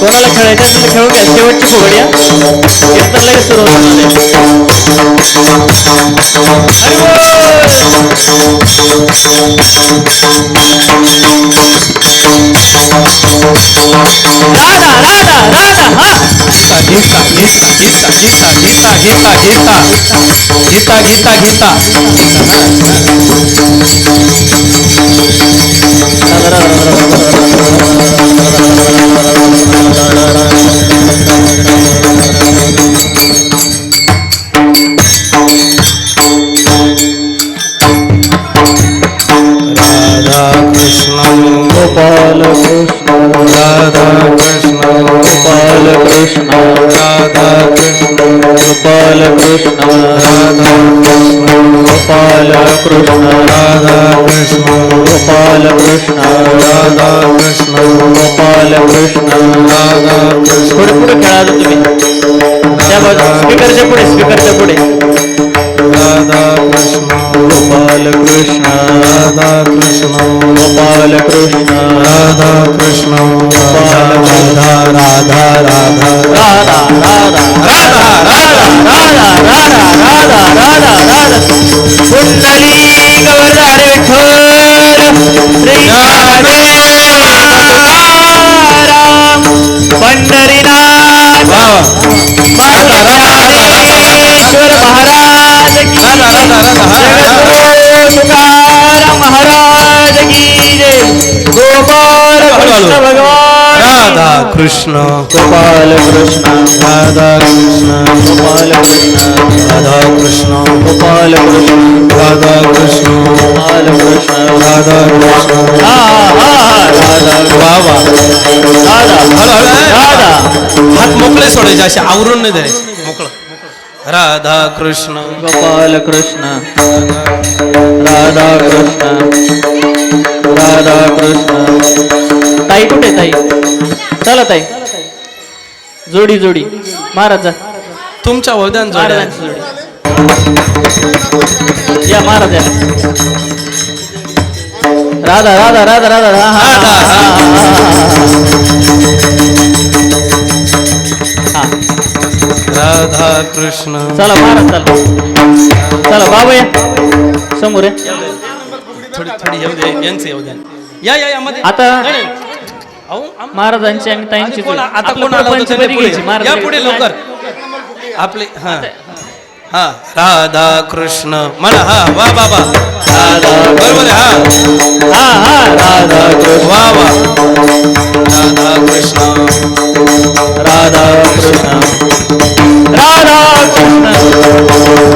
कोणाला खेळायचं असेल तर खेळू द्या शेवटची फुगड्या एक तर लगेच सुरू Radha Rita, Rita, Rita, Rita, Rita, Rita, Rita, Rita, Rita, Rita. Rita, Rita, Rita. Gopal Krishna Radha Gopal Krishna Radha Krishna Gopal Krishna Radha Krishna Gopal Krishna Radha Krishna पुढे पुढे खेळा तुम्ही. त्या बाजू स्पीकरच्या पुढे स्पीकरच्या पुढे. पंढरीनाथ महाराज की तुकाराम महाराज की जय गोपाल भगवान राधा कृष्ण. गोपाल कृष्ण राधा कृष्ण गोपाल कृष्ण राधा कृष्ण गोपाल कृष्ण राधा कृष्ण गोपाल कृष्ण राधा कृष्ण। हा हा राधा राधा. राधा. हात मोकळे सोडायचे असे आवरून नाही द्यायचे. मोकळं. राधा कृष्ण. गोपाल कृष्ण राधा कृष्ण। राधा कृष्ण. ताई कुठे ताई? चला ताई. जोडी जोडी. महाराज जा. तुमच्या जोड्या. महाराजांची जोडी. या महाराज या. राधा राधा राधा राधा हा हा राधा, हा, हा, हा, हा. राधा कृष्ण. चला महाराज चला. चला बाबा या. समोर या. थोडी थोडी येऊ दे. यांचं येऊ द्या या या या मध्ये. आता नाही, नाही. अहो, आम- महाराजांची आणि ताईंची कोण-. आता कोण आलं होतं प्रपंच त्याने कधी पुढे? या पुढे लवकर. आपले हा. हा. राधा कृष्ण. म्हणा हा. वा बाबा राधा बरोबर आहे हा. हा हा. राधा कृष्ण. वा वा. राधा कृष्ण. राधा कृष्ण. राधा कृष्ण.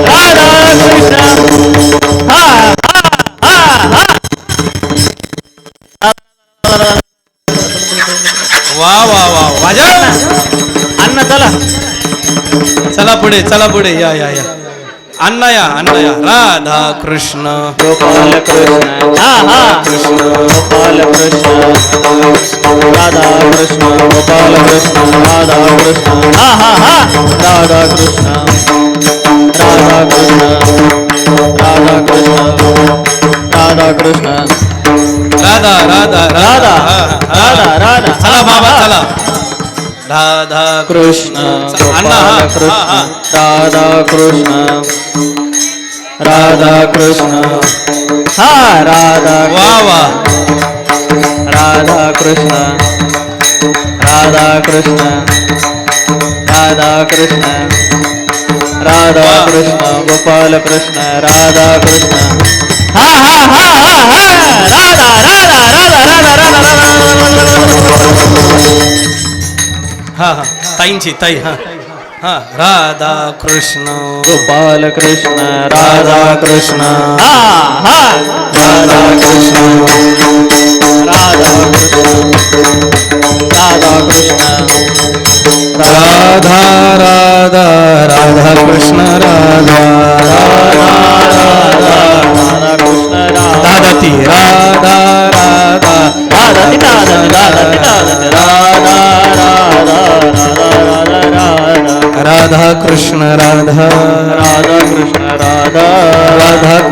राधा कृष्ण. हा. चला पुढे चला पुढे. या या या. अण्णा या अण्णा या. राधा कृष्ण. गोपाल कृष्ण. हा हा. कृष्ण गोपाल कृष्ण. राधा कृष्ण गोपाल कृष्ण राधा कृष्ण. हा हा हा. राधा कृष्ण राधा कृष्ण राधा कृष्ण राधा कृष्ण. राधा राधा राधा. राधा. राधा चला बाबा चला. राधा कृष्ण हा, हा, हा. कृष्ण राधा कृष्ण राधा कृष्ण हा राधा वा वा राधा कृष्ण राधा कृष्ण राधा कृष्ण राधा. कृष्ण गोपाल कृष्ण राधा कृष्ण हा हा हा हा हा राधा राधा राधा राधा राधा राधा हा हा. ताईंची ताई हा. हा. राधा कृष्ण. गोपाल कृष्ण राधा राधा कृष्ण. हा हा. राधा कृष्ण. राधा कृष्ण. राधा राधा राधा कृष्ण राधा राधा.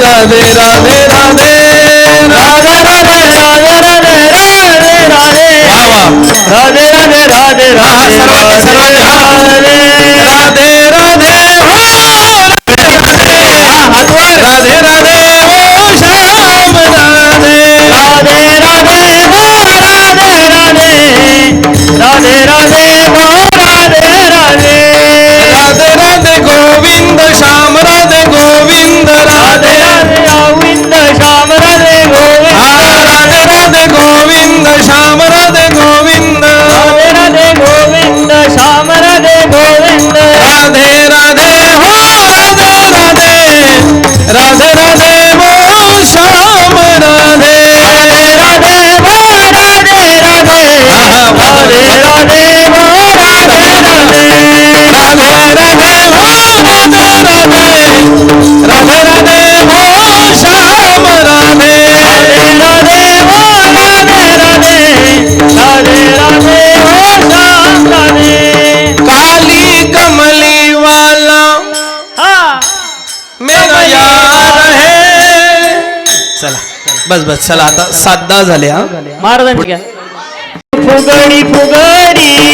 राधे राधे राधे राधे राधे राधे राधे राधे राधे राधे राधे वा वा राधे बस बस चला आता सात दहा झाले हा महाराजांची घ्या फुगडी फुगडी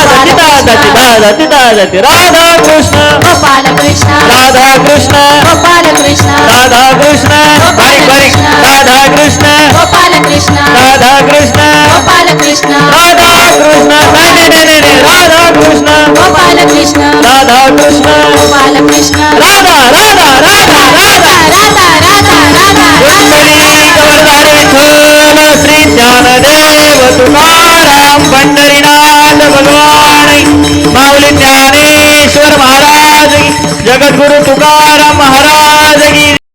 దతి దతి రాధా కృష్ణ గోపాల కృష్ణ రాధా కృష్ణ. గోపాల కృష్ణ. రాధా కృష్ణ. బారి బారి రాధా కృష్ణ. గోపాల కృష్ణ. రాధా కృష్ణ. గోపాల కృష్ణ రాధా కృష్ణ రాధా కృష్ణ. గోపాల కృష్ణ రాధా కృష్ణ. గోపాల కృష్ణ రాధా రాధా రాధా. माऊली ज्ञानेश्वर महाराज जगद्गुरु तुकाराम महाराज